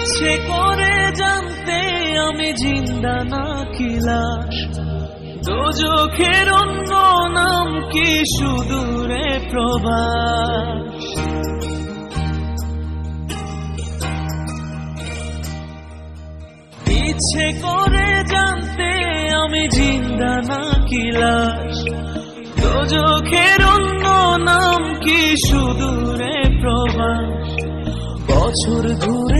ইচ্ছে করে জানতে আমি জিন্দা না কিলাস দোজখের অন্য নাম কি সুদূরে প্রবাস? ইচ্ছে করে জানতে আমি জিন্দা না কিলাস দোজখের অন্য নাম কি সুদূরে প্রবাস? বছর ঘুরে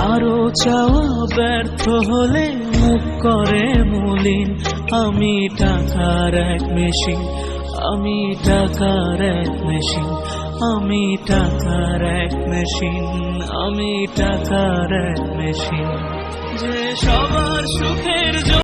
কারও চাওয়া ব্যর্থ হলে মুখ করে মলিন। আমি টাকার এক মেশিন, আমি টাকার এক মেশিন, আমি টাকার এক মেশিন, আমি টাকার এক মেশিন। যে সবার সুখের